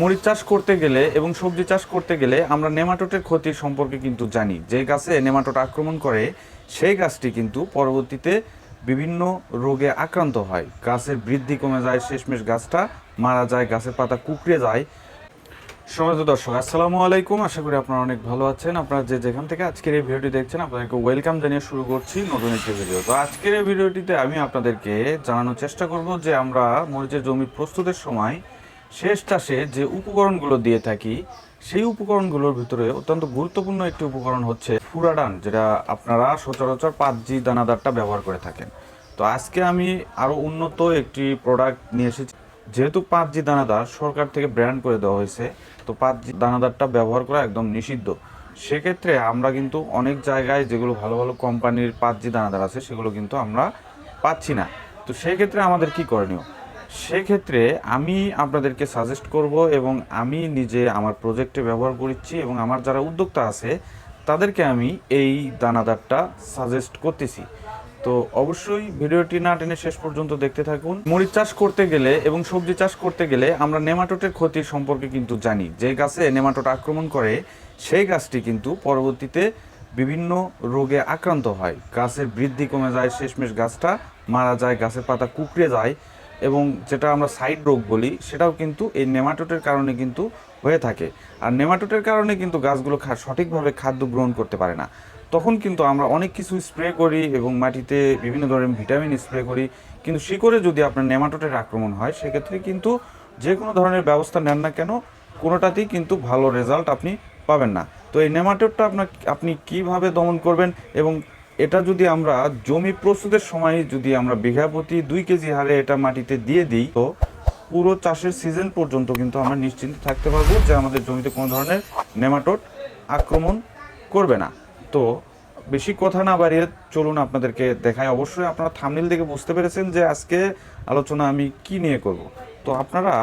মরিচ চাষ করতে গেলে এবং সবজি চাষ করতে গেলে আমরা নেমাটোটের ক্ষতি সম্পর্কে কিন্তু জানি। যে গাছে নেমাটোট আক্রমণ করে, সেই গাছটি কিন্তু পরবর্তীতে বিভিন্ন রোগে আক্রান্ত হয়। গাছের বৃদ্ধি কমে যায়, শেষমেশ গাছটা মারা যায়, গাছের পাতা কুকড়ে যায়। সমাজ দর্শক, আসসালামু আলাইকুম। আশা করি আপনারা অনেক ভালো আছেন। আপনারা যে যেখান থেকে আজকের এই ভিডিওটি দেখছেন, আপনাদেরকে ওয়েলকাম জানিয়ে শুরু করছি নতুন একটি ভিডিও। তো আজকের এই ভিডিওটিতে আমি আপনাদেরকে জানানোর চেষ্টা করব যে আমরা মরিচের জমি প্রস্তুতের সময় শেষ চাষে যে উপকরণগুলো দিয়ে থাকি, সেই উপকরণগুলোর ভিতরে অত্যন্ত গুরুত্বপূর্ণ একটি উপকরণ হচ্ছে ফুরাডান, যেটা আপনারা সচরাচর পাঁচ জি দানাদারটা ব্যবহার করে থাকেন। তো আজকে আমি আরও উন্নত একটি প্রোডাক্ট নিয়ে এসেছি। যেহেতু পাঁচ জি দানাদার সরকার থেকে ব্র্যান্ড করে দেওয়া হয়েছে, তো পাঁচ জি দানাদারটা ব্যবহার করা একদম নিষিদ্ধ। সেক্ষেত্রে আমরা কিন্তু অনেক জায়গায় যেগুলো ভালো ভালো কোম্পানির পাঁচ জি দানাদার আছে, সেগুলো কিন্তু আমরা পাচ্ছি না। তো সেই ক্ষেত্রে আমাদের কি করণীয়? সেক্ষেত্রে আমি আপনাদেরকে সাজেস্ট করব এবং আমি নিজে আমার প্রজেক্টে ব্যবহার করছি এবং আমার যারা উদ্যোক্তা আছে, তাদেরকে আমি এই দানাদারটা সাজেস্ট করতেছি। তো অবশ্যই ভিডিওটি না টেনে শেষ পর্যন্ত দেখতে থাকুন। মরিচ চাষ করতে গেলে এবং সবজি চাষ করতে গেলে আমরা নেমাটোটের ক্ষতি সম্পর্কে কিন্তু জানি। যে গাছে নেমাটোট আক্রমণ করে, সেই গাছটি কিন্তু পরবর্তীতে বিভিন্ন রোগে আক্রান্ত হয়। গাছের বৃদ্ধি কমে যায়, শেষমেশ গাছটা মারা যায়, গাছের পাতা কুকড়ে যায়। এবং যেটা আমরা সাইড রোগ বলি, সেটাও কিন্তু এই নেমাটোটের কারণে কিন্তু হয়ে থাকে। আর নেমাটোটের কারণে কিন্তু গাছগুলো সঠিকভাবে খাদ্য গ্রহণ করতে পারে না। তখন কিন্তু আমরা অনেক কিছু স্প্রে করি এবং মাটিতে বিভিন্ন ধরনের ভিটামিন স্প্রে করি। কিন্তু শিকড়ে যদি আপনার নেমাটোটের আক্রমণ হয়, সেক্ষেত্রে কিন্তু যে কোনো ধরনের ব্যবস্থা নেন না কেন, কোনোটাতেই কিন্তু ভালো রেজাল্ট আপনি পাবেন না। তো এই নেমাটোডটা আপনার আপনি কীভাবে দমন করবেন এবং এটা যদি আমরা জমি প্রস্তুতের সময় যদি আমরা বিঘা প্রতি দুই কেজি হারে এটা মাটিতে দিয়ে দিই, তো পুরো চাষের সিজন পর্যন্ত কিন্তু আমরা নিশ্চিন্ত থাকতে পারব যে আমাদের জমিতে কোনো ধরনের নেমাটোড আক্রমণ করবে না। তো বেশি কথা না বাড়িয়ে চলুন আপনাদেরকে দেখাই। অবশ্যই আপনারা থামনিল দেখে বুঝতে পেরেছেন যে আজকে আলোচনা আমি কি নিয়ে করব। তো আপনারা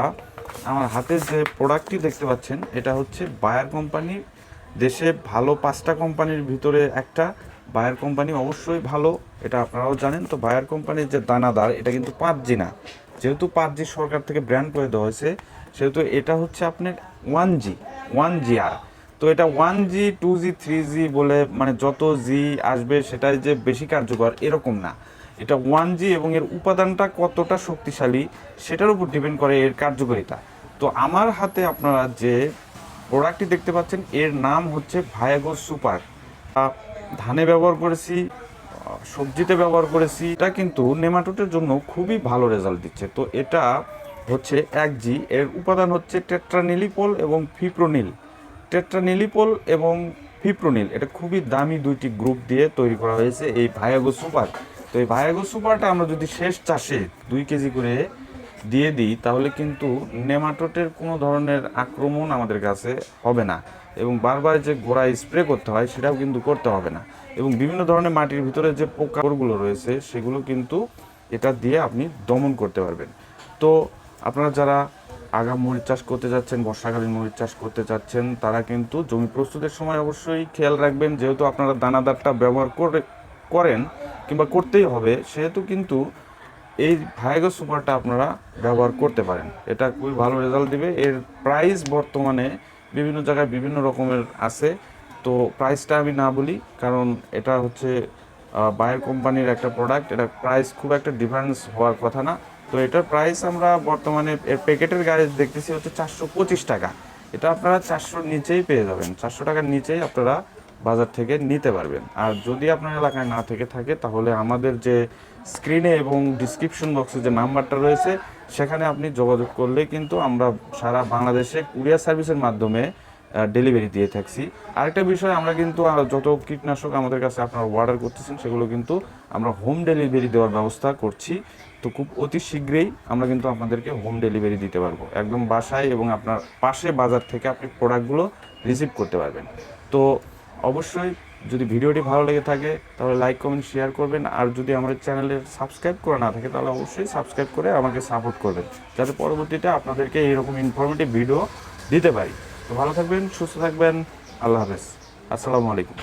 আমার হাতে যে প্রোডাক্টটি দেখতে পাচ্ছেন, এটা হচ্ছে বায়ার কোম্পানি দেশে ভালো পাঁচটা কোম্পানির ভিতরে একটা বায়ার কোম্পানি অবশ্যই ভালো, এটা আপনারাও জানেন। তো বায়ার কোম্পানির যে দানাদার, এটা কিন্তু পাঁচ জি না। যেহেতু পাঁচ জি সরকার থেকে ব্র্যান্ড করে দেওয়া হয়েছে, সেহেতু এটা হচ্ছে আপনার ওয়ান জি ওয়ান জি আর। তো এটা one G two G three G বলে মানে যত জি আসবে সেটাই যে বেশি কার্যকর, এরকম না। এটা ওয়ান জি এবং এর উপাদানটা কতটা শক্তিশালী, সেটার উপর ডিপেন্ড করে এর কার্যকারিতা। তো আমার হাতে আপনারা যে প্রোডাক্টটি দেখতে পাচ্ছেন, এর নাম হচ্ছে ভায়াগো সুপার ধানে ব্যবহার করেছি সবজিতে ব্যবহার করেছি। এটা কিন্তু নেমাটোটের জন্য খুবই ভালো রেজাল্ট দিচ্ছে। তো এটা হচ্ছে এক জি, এর উপাদান হচ্ছে টেট্রানিলিপল এবং ফিপ্রোনিল। টেট্রানিলিপল এবং ফিপ্রোনিল, এটা খুবই দামি দুইটি গ্রুপ দিয়ে তৈরি করা হয়েছে এই ভায়াগো সুপার। তো এই ভায়াগো সুপারটা আমরা যদি শেষ চাষে দুই কেজি করে দিয়ে দিই, তাহলে কিন্তু নেমাটোটের কোনো ধরনের আক্রমণ আমাদের কাছে হবে না। এবং বারবার যে গোড়ায় স্প্রে করতে হয়, সেটাও কিন্তু করতে হবে না। এবং বিভিন্ন ধরনের মাটির ভিতরে যে পোকাগুলো রয়েছে, সেগুলো কিন্তু এটা দিয়ে আপনি দমন করতে পারবেন। তো আপনারা যারা আগাম মরিচ চাষ করতে যাচ্ছেন, বর্ষাকালীন মরিচ চাষ করতে চাচ্ছেন তারা কিন্তু জমি প্রস্তুতের সময় অবশ্যই খেয়াল রাখবেন, যেহেতু আপনারা দানাদারটা ব্যবহার করে, করেন কিংবা করতেই হবে, সেহেতু কিন্তু এই ভাইগো সুপারটা আপনারা ব্যবহার করতে পারেন। এটা খুবই ভালো রেজাল্ট দিবে। এর প্রাইস বর্তমানে বিভিন্ন জায়গায় বিভিন্ন রকমের আছে। তো প্রাইসটা আমি না বলি, কারণ এটা হচ্ছে বায়ার কোম্পানির একটা প্রোডাক্ট এটা প্রাইস খুব একটা ডিফারেন্স হওয়ার কথা না। তো এটার প্রাইস আমরা বর্তমানে, এর প্যাকেটের গায়ে দেখতেছি হচ্ছে চারশো পঁচিশ টাকা। এটা আপনারা চারশোর নিচেই পেয়ে যাবেন। চারশো টাকার নিচেই আপনারা বাজার থেকে নিতে পারবেন। আর যদি আপনার এলাকায় না থেকে থাকে, তাহলে আমাদের যে স্ক্রিনে এবং ডিসক্রিপশন বক্সে যে নাম্বারটা রয়েছে, সেখানে আপনি যোগাযোগ করলে কিন্তু আমরা সারা বাংলাদেশে কুরিয়ার সার্ভিসের মাধ্যমে ডেলিভারি দিয়ে থাকছি। আরেকটা বিষয়, আমরা কিন্তু যত কীটনাশক আমাদের কাছে আপনারা অর্ডার করতেছেন, সেগুলো কিন্তু আমরা হোম ডেলিভারি দেওয়ার ব্যবস্থা করছি। তো খুব অতি শীঘ্রই আমরা কিন্তু আপনাদেরকে হোম ডেলিভারি দিতে পারব। একদম বাসায় এবং আপনার পাশে বাজার থেকে আপনি প্রোডাক্টগুলো রিসিভ করতে পারবেন। তো অবশ্যই যদি ভিডিওটি ভালো লেগে থাকে, তাহলে লাইক কমেন্ট শেয়ার করবেন। আর যদি আমাদের চ্যানেলে সাবস্ক্রাইব করা না থাকে, তাহলে অবশ্যই সাবস্ক্রাইব করে আমাকে সাপোর্ট করবেন। যাতে পরবর্তীতে আপনাদেরকে এরকম ইনফরমেটিভ ভিডিও দিতে পারি। তো ভালো থাকবেন, সুস্থ থাকবেন। আল্লাহ হাফেজ। আসসালামু আলাইকুম।